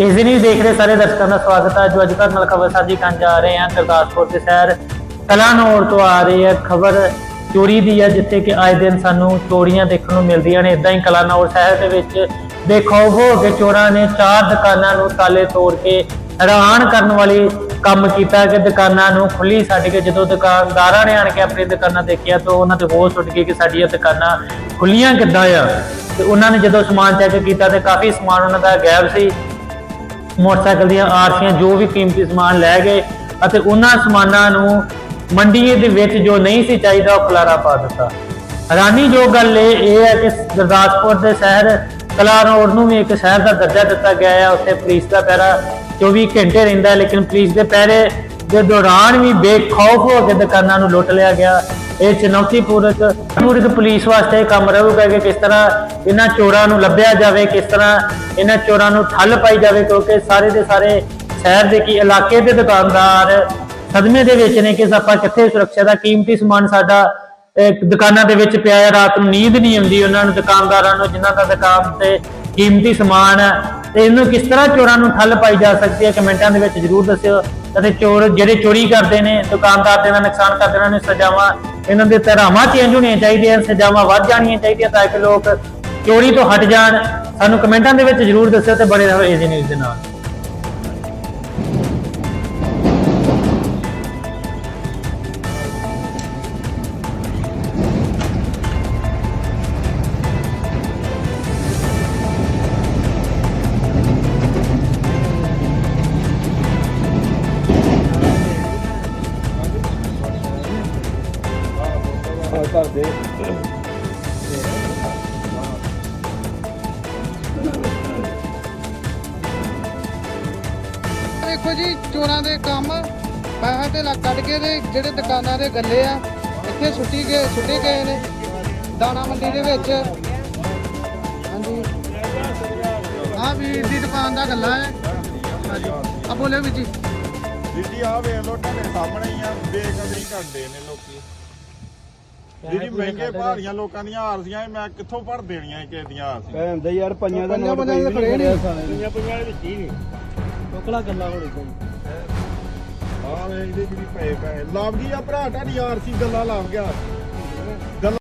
ਇਸ ਦਿਨ ਵੀ ਦੇਖ ਰਹੇ ਸਾਰੇ ਦਰਸ਼ਕਾਂ ਦਾ ਸਵਾਗਤ ਹੈ। ਜੋ ਅੱਜ ਕੱਲ੍ਹ ਨਾਲ ਖਬਰ ਸਾਂਝੀ ਕਰਨ ਜਾ ਰਹੇ ਹਾਂ। ਗੁਰਦਾਸਪੁਰ ਦੇ ਸ਼ਹਿਰ ਕਲਾਨੌਰ ਤੋਂ ਆ ਰਹੀ ਹੈ ਖਬਰ। ਚੋਰੀ ਦੀ ਹੈ, ਜਿੱਥੇ ਕਿ ਅੱਜ ਦਿਨ ਸਾਨੂੰ ਚੋਰੀਆਂ ਦੇਖਣ ਨੂੰ ਮਿਲਦੀਆਂ ਨੇ। ਇਦਾਂ ਹੀ ਕਲਾਨੌਰ ਸ਼ਹਿਰ ਦੇ ਵਿੱਚ ਦੇਖੋ ਹੋ ਕੇ ਚੋਰਾਂ ਨੇ ਚਾਰ ਦੁਕਾਨਾਂ ਨੂੰ ਤਾਲੇ ਤੋੜ ਕੇ ਹੈਰਾਨ ਕਰਨ ਵਾਲੀ ਕੰਮ ਕੀਤਾ ਕਿ ਦੁਕਾਨਾਂ ਨੂੰ ਖੁੱਲੀ ਛੱਡ ਕੇ ਜਦੋਂ ਦੁਕਾਨਦਾਰਾਂ ਨੇ ਆਣ ਕੇ ਆਪਣੀ ਦੁਕਾਨਾਂ ਦੇਖਿਆ ਤਾਂ ਉਹਨਾਂ ਤੇ ਹੋਸ਼ ਉੱਡ ਗਈ ਕਿ ਸਾਡੀਆਂ ਦੁਕਾਨਾਂ ਖੁੱਲੀਆਂ ਕਿੱਦਾਂ ਆ। ਤੇ ਉਹਨਾਂ ਨੇ ਜਦੋਂ ਸਮਾਨ ਚੈੱਕ ਕੀਤਾ ਤੇ ਕਾਫੀ ਸਮਾਨ ਉਹਨਾਂ ਦਾ ਗਾਇਬ ਸੀ। ਮੋਟਰਸਾਈਕਲ ਦੀਆਂ ਆਰਸੀਆਂ ਜੋ ਵੀ ਕੀਮਤੀ ਸਮਾਨ ਲੈ ਗਏ ਅਤੇ ਉਹਨਾਂ ਸਮਾਨਾਂ ਨੂੰ ਮੰਡੀ ਦੇ ਵਿੱਚ ਜੋ ਨਹੀਂ ਸੀ ਚਾਹੀਦਾ, ਉਹ ਖਲਾਰਾ ਪਾ ਦਿੱਤਾ। ਹੈਰਾਨੀ ਜੋ ਗੱਲ ਇਹ ਇਹ ਹੈ ਕਿ ਗੁਰਦਾਸਪੁਰ ਦੇ ਸ਼ਹਿਰ ਕਲਾ ਰੋਡ ਨੂੰ ਵੀ ਇੱਕ ਸ਼ਹਿਰ ਦਾ ਦਰਜਾ ਦਿੱਤਾ ਗਿਆ ਹੈ। ਉੱਥੇ ਪੁਲਿਸ ਦਾ ਪਹਿਰਾ 24 ਘੰਟੇ ਰਹਿੰਦਾ ਲੇਕਿਨ ਪੁਲਿਸ ਦੇ ਪਹਿਰੇ ਦੇ ਦੌਰਾਨ ਵੀ ਬੇਖੌਫ ਹੋ ਕੇ ਦੁਕਾਨਾਂ ਨੂੰ ਲੁੱਟ ਲਿਆ ਗਿਆ। ਇਹ ਚੁਣੌਤੀਪੂਰਕ ਪੂਰਕ ਪੁਲਿਸ ਵਾਸਤੇ ਕੰਮ ਰਹੂਗਾ ਕਿ ਕਿਸ ਤਰ੍ਹਾਂ ਇਹਨਾਂ ਚੋਰਾਂ ਨੂੰ ਲੱਭਿਆ ਜਾਵੇ, ਕਿਸ ਤਰ੍ਹਾਂ ਇਹਨਾਂ ਚੋਰਾਂ ਨੂੰ ਠੱਲ ਪਾਈ ਜਾਵੇ, ਕਿਉਂਕਿ ਸਾਰੇ ਦੇ ਸਾਰੇ ਸ਼ਹਿਰ ਦੇ ਕੀ ਇਲਾਕੇ ਦੇ ਦੁਕਾਨਦਾਰ ਸਦਮੇ ਦੇ ਵਿੱਚ ਨੇ ਕਿ ਆਪਾਂ ਕਿੱਥੇ ਸੁਰੱਖਿਆ ਦਾ ਕੀਮਤੀ ਸਮਾਨ ਸਾਡਾ ਦੁਕਾਨਾਂ ਦੇ ਵਿੱਚ ਪਿਆ ਹੈ, ਰਾਤ ਨੂੰ ਨੀਂਦ ਨਹੀਂ ਆਉਂਦੀ ਉਹਨਾਂ ਨੂੰ, ਦੁਕਾਨਦਾਰਾਂ ਨੂੰ, ਜਿਨ੍ਹਾਂ ਦਾ ਦੁਕਾਨ ਤੇ ਕੀਮਤੀ ਸਮਾਨ ਹੈ। ਤੇ ਇਹਨੂੰ ਕਿਸ ਤਰ੍ਹਾਂ ਚੋਰਾਂ ਨੂੰ ਠੱਲ ਪਾਈ ਜਾ ਸਕਦੀ ਹੈ, ਕਮੈਂਟਾਂ ਦੇ ਵਿੱਚ ਜਰੂਰ ਦੱਸਿਓ। ਅਤੇ ਚੋਰ, ਜਿਹੜੇ ਚੋਰੀ ਕਰਦੇ ਨੇ, ਦੁਕਾਨਦਾਰ ਦੇ ਨਾਲ ਨੁਕਸਾਨ ਕਰਦੇ ਨੇ ਸਜ਼ਾਵਾਂ ਇਹਨਾਂ ਦੇ ਧਾਰਾਵਾਂ ਚੇਂਜ ਹੋਣੀਆਂ ਚਾਹੀਦੀਆਂ, ਸਜ਼ਾਵਾਂ ਵੱਧ ਜਾਣੀਆਂ ਚਾਹੀਦੀਆਂ ਤਾਂ ਕਿ ਲੋਕ ਚੋਰੀ ਤੋਂ ਹਟ ਜਾਣ। ਸਾਨੂੰ ਕਮੈਂਟਾਂ ਦੇ ਵਿੱਚ ਜਰੂਰ ਦੱਸਿਓ ਤੇ ਬਣੇ ਰਹੋ ਏਜੀ ਨਿਊਜ਼ ਦੇ ਨਾਲ। ਘਰ ਦੇਖੋ ਜੀ, ਚੋਰਾਂ ਦੇ ਕੰਮ, ਪੈਸਾ ਤੇ ਕੱਢ ਕੇ ਤੇ ਜਿਹੜੇ ਦੁਕਾਨਾਂ ਦੇ ਗੱਲੇ ਆ, ਇੱਥੇ ਸੁੱਟੀ ਗਏ, ਸੁੱਟੇ ਗਏ ਨੇ, ਦਾਣਾ ਮੰਡੀ ਦੇ ਵਿੱਚ। ਹਾਂਜੀ। ਆ ਵੀਰ ਦੀ ਦੁਕਾਨ ਦਾ ਗੱਲਾ ਹੈ। ਹਾਂਜੀ। ਆ ਬੋਲੇ ਵੀ ਜੀ। ਦਿੱਲੀ ਆ ਵੇਖ ਲੋ ਤੁਹਾਡੇ ਸਾਹਮਣੇ ਹੀ ਆ ਬੇਕਦਰੀ ਕਰਦੇ ਨੇ ਲੋਕੀ। ਜਿਹੜੀ ਮਹਿੰਗੇ ਭਾਰੀਆਂ ਲੋਕਾਂ ਦੀਆਂ ਆਰਸੀਆਂ ਇਹ ਮੈਂ ਕਿੱਥੋਂ ਭਰ ਦੇਣੀਆਂ ਇਹ ਕਿਸੇ ਦੀਆਂ ਆਰਸੀਆਂ ਭੈਣ ਦੇ ਯਾਰ ਪੰਜਾਂ ਦਾ ਪੰਜਾਂ ਨੋਟ ਪੰਜਾਂ ਦਾ ਨਹੀਂ। ਪੰਜਾਂ ਦੇ ਵਿੱਚ ਹੀ ਨਹੀਂ। ਟੋਕਲਾ ਗੱਲਾਂ ਹੋਣੀ ਕੋਈ ਆ ਵੇਖ ਇਹਦੇ ਜਿਹੜੀ ਪਏ ਪਏ। ਲੱਭ ਗਈ ਆ ਭਰਾ? ਤੁਹਾਡੀ ਆਰਸੀ ਗੱਲਾਂ ਲੱਭ ਗਿਆ।